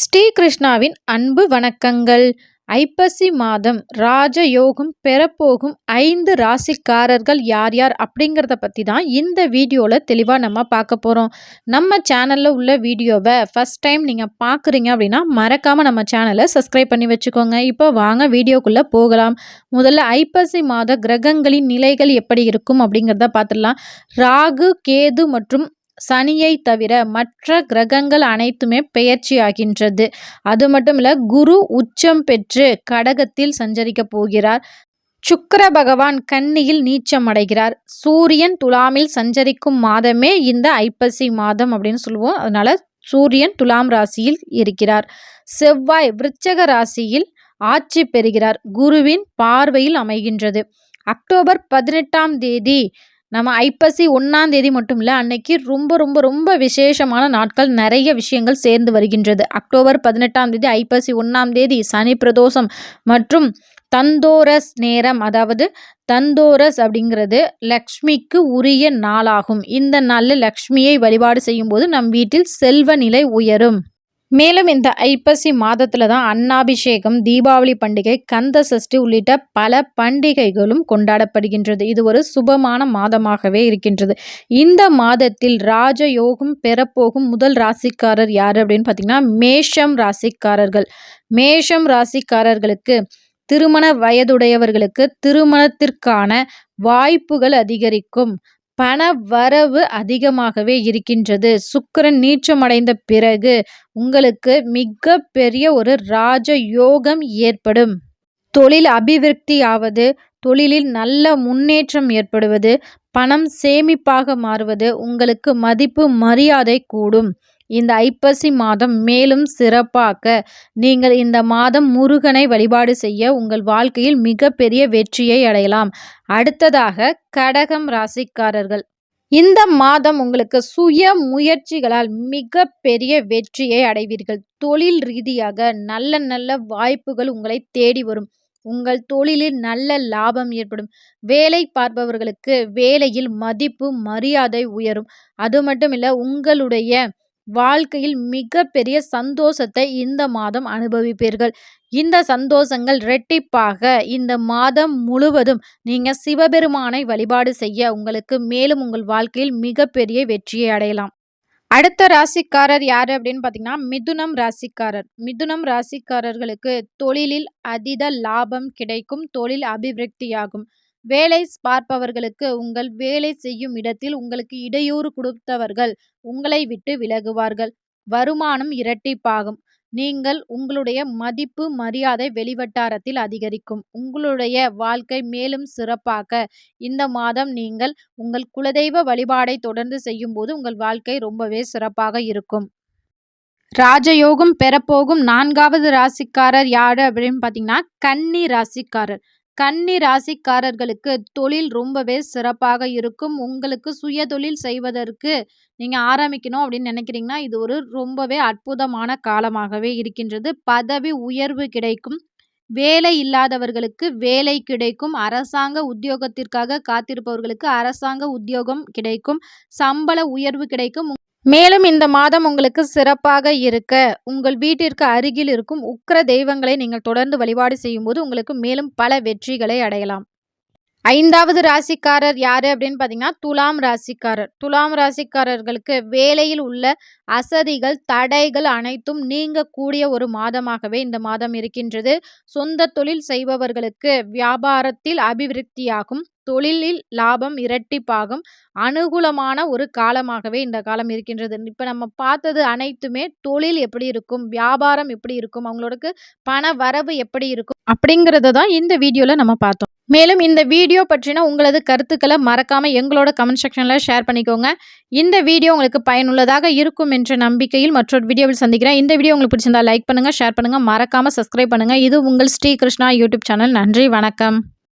ஸ்ரீகிருஷ்ணாவின் அன்பு வணக்கங்கள். ஐப்பசி மாதம் ராஜயோகம் பெறப்போகும் ஐந்து ராசிக்காரர்கள் யார் யார் அப்படிங்கிறத பற்றி தான் இந்த வீடியோவில் தெளிவாக நம்ம பார்க்க போகிறோம் நம்ம சேனலில் உள்ள வீடியோவை ஃபஸ்ட் டைம் நீங்கள் பார்க்குறீங்க அப்படின்னா மறக்காமல் நம்ம சேனலை சப்ஸ்கிரைப் பண்ணி வச்சுக்கோங்க. இப்போ வாங்க வீடியோக்குள்ளே போகலாம். முதல்ல ஐப்பசி மாத கிரகங்களின் நிலைகள் எப்படி இருக்கும் அப்படிங்கிறத பார்த்துடலாம். ராகு கேது மற்றும் சனியை தவிர மற்ற கிரகங்கள் அனைத்துமே பெயர்ச்சியாகின்றது. அது மட்டும் இல்லை குரு உச்சம் பெற்று கடகத்தில் சஞ்சரிக்க போகிறார். சுக்கர பகவான் கன்னியில் நீச்சம் அடைகிறார். சூரியன் துலாமில் சஞ்சரிக்கும் மாதமே இந்த ஐப்பசி மாதம் அப்படின்னு சொல்லுவோம். அதனால சூரியன் துலாம் ராசியில் இருக்கிறார். செவ்வாய் விருச்சக ராசியில் ஆட்சி பெறுகிறார். குருவின் பார்வையில் அமைகின்றது. அக்டோபர் பதினெட்டாம் தேதி நம்ம ஐப்பசி ஒன்றாம் தேதி மட்டும் இல்லை அன்னைக்கு ரொம்ப ரொம்ப ரொம்ப விசேஷமான நாட்கள் நிறைய விஷயங்கள் சேர்ந்து வருகின்றது. அக்டோபர் பதினெட்டாம் தேதி ஐப்பசி ஒன்றாம் தேதி சனி பிரதோஷம் மற்றும் தந்தோரஸ் நேரம் அதாவது தந்தோரஸ் அப்படிங்கிறது லக்ஷ்மிக்கு உரிய நாளாகும். இந்த நாளில் லக்ஷ்மியை வழிபாடு செய்யும்போது நம் வீட்டில் செல்வ நிலை உயரும். மேலும் இந்த ஐப்பசி மாதத்தில் தான் அன்னாபிஷேகம் தீபாவளி பண்டிகை கந்த சஷ்டி உள்ளிட்ட பல பண்டிகைகளும் கொண்டாடப்படுகின்றது. இது ஒரு சுபமான மாதமாகவே இருக்கின்றது. இந்த மாதத்தில் ராஜயோகம் பெறப்போகும் முதல் ராசிக்காரர் யார் அப்படின்னு பார்த்தீங்கன்னா மேஷம் ராசிக்காரர்கள். மேஷம் ராசிக்காரர்களுக்கு திருமண வயதுடையவர்களுக்கு திருமணத்திற்கான வாய்ப்புகள் அதிகரிக்கும். பண வரவு அதிகமாகவே இருக்கின்றது. சுக்கரன் நீச்சமடைந்த பிறகு உங்களுக்கு மிக பெரிய ஒரு ராஜ யோகம் ஏற்படும். தொழில் அபிவிருத்தியாவது தொழிலில் நல்ல முன்னேற்றம் ஏற்படுவது பணம் சேமிப்பாக மாறுவது உங்களுக்கு மதிப்பு மரியாதை கூடும். இந்த ஐப்பசி மாதம் மேலும் சிறப்பாக்க. நீங்கள் இந்த மாதம் முருகனை வழிபாடு செய்ய உங்கள் வாழ்க்கையில் மிகப்பெரிய வெற்றியை அடையலாம். அடுத்ததாக கடகம் ராசிக்காரர்கள். இந்த மாதம் உங்களுக்கு சுய முயற்சிகளால் மிக பெரிய வெற்றியை அடைவீர்கள். தொழில் ரீதியாக நல்ல நல்ல வாய்ப்புகள் உங்களை தேடி வரும். உங்கள் தொழிலில் நல்ல லாபம் ஏற்படும். வேலை பார்ப்பவர்களுக்கு வேலையில் மதிப்பு மரியாதை உயரும். அது மட்டும் இல்லை உங்களுடைய வாழ்க்கையில் மிகப்பெரிய சந்தோஷத்தை இந்த மாதம் அனுபவிப்பீர்கள். இந்த சந்தோஷங்கள் ரெட்டிப்பாக இந்த மாதம் முழுவதும் நீங்கள் சிவபெருமானை வழிபாடு செய்ய உங்களுக்கு மேலும் உங்கள் வாழ்க்கையில் மிகப்பெரிய வெற்றியை அடையலாம். அடுத்த ராசிக்காரர் யார் அப்படின்னு பார்த்தீங்கன்னா மிதுனம் ராசிக்காரர். மிதுனம் ராசிக்காரர்களுக்கு தொழிலில் அதீத லாபம் கிடைக்கும் தொழில் அபிவிருத்தியாகும். வேலை பார்ப்பவர்களுக்கு உங்கள் வேலை செய்யும் இடத்தில் உங்களுக்கு இடையூறு கொடுத்தவர்கள் உங்களை விட்டு விலகுவார்கள். வருமானம் இரட்டிப்பாகும். நீங்கள் உங்களுடைய மதிப்பு மரியாதை வெளிவட்டாரத்தில் அதிகரிக்கும். உங்களுடைய வாழ்க்கை மேலும் சிறப்பாக இந்த மாதம் நீங்கள் உங்கள் குலதெய்வ வழிபாடை தொடர்ந்து செய்யும்போது உங்கள் வாழ்க்கை ரொம்பவே சிறப்பாக இருக்கும். ராஜயோகம் பெறப்போகும் நான்காவது ராசிக்காரர் யார் அப்படின்னு பார்த்தீங்கன்னா கன்னி ராசிக்காரர். கன்னி ராசிக்காரர்களுக்கு தொழில் ரொம்பவே சிறப்பாக இருக்கும். உங்களுக்கு சுய தொழில் செய்வதற்கு நீங்கள் ஆரம்பிக்கணும் அப்படின்னு நினைக்கிறீங்கன்னா இது ஒரு ரொம்பவே அற்புதமான காலமாகவே இருக்கின்றது. பதவி உயர்வு கிடைக்கும். வேலை இல்லாதவர்களுக்கு வேலை கிடைக்கும். அரசாங்க உத்தியோகத்திற்காக காத்திருப்பவர்களுக்கு அரசாங்க உத்தியோகம் கிடைக்கும். சம்பள உயர்வு கிடைக்கும். மேலும் இந்த மாதம் உங்களுக்கு சிறப்பாக இருக்க உங்கள் வீட்டிற்கு அருகில் இருக்கும் உக்ர தெய்வங்களை நீங்கள் தொடர்ந்து வழிபாடு செய்யும்போது உங்களுக்கு மேலும் பல வெற்றிகளை அடையலாம். ஐந்தாவது ராசிக்காரர் யாரு அப்படின்னு பார்த்தீங்கன்னா துலாம் ராசிக்காரர். துலாம் ராசிக்காரர்களுக்கு வேலையில் உள்ள அசதிகள் தடைகள் அனைத்தும் நீங்கக்கூடிய ஒரு மாதமாகவே இந்த மாதம் இருக்கின்றது. சொந்த தொழில் செய்பவர்களுக்கு வியாபாரத்தில் அபிவிருத்தியாகும் தொழிலில் லாபம் இரட்டிப்பாகும் அனுகூலமான ஒரு காலமாகவே இந்த காலம் இருக்கின்றது. இப்போ நம்ம பார்த்தது அனைத்துமே தொழில் எப்படி இருக்கும் வியாபாரம் எப்படி இருக்கும் அவங்களோட பண வரவு எப்படி இருக்கும் அப்படிங்கிறத தான் இந்த வீடியோவில் நம்ம பார்த்தோம். மேலும் இந்த வீடியோ பற்றின உங்களது கருத்துக்களை மறக்காமல் எங்களோட கமெண்ட் செக்ஷனில் ஷேர் பண்ணிக்கோங்க. இந்த வீடியோ உங்களுக்கு பயனுள்ளதாக இருக்கும் என்ற நம்பிக்கையில் மற்றொரு வீடியோவில் சந்திக்கிறேன். இந்த வீடியோ உங்களுக்கு பிடிச்சிருந்தா லைக் பண்ணுங்கள் ஷேர் பண்ணுங்கள் மறக்காமல் சப்ஸ்கிரைப் பண்ணுங்கள் இது உங்கள் ஸ்ரீ கிருஷ்ணா யூடியூப் சேனல் நன்றி வணக்கம்.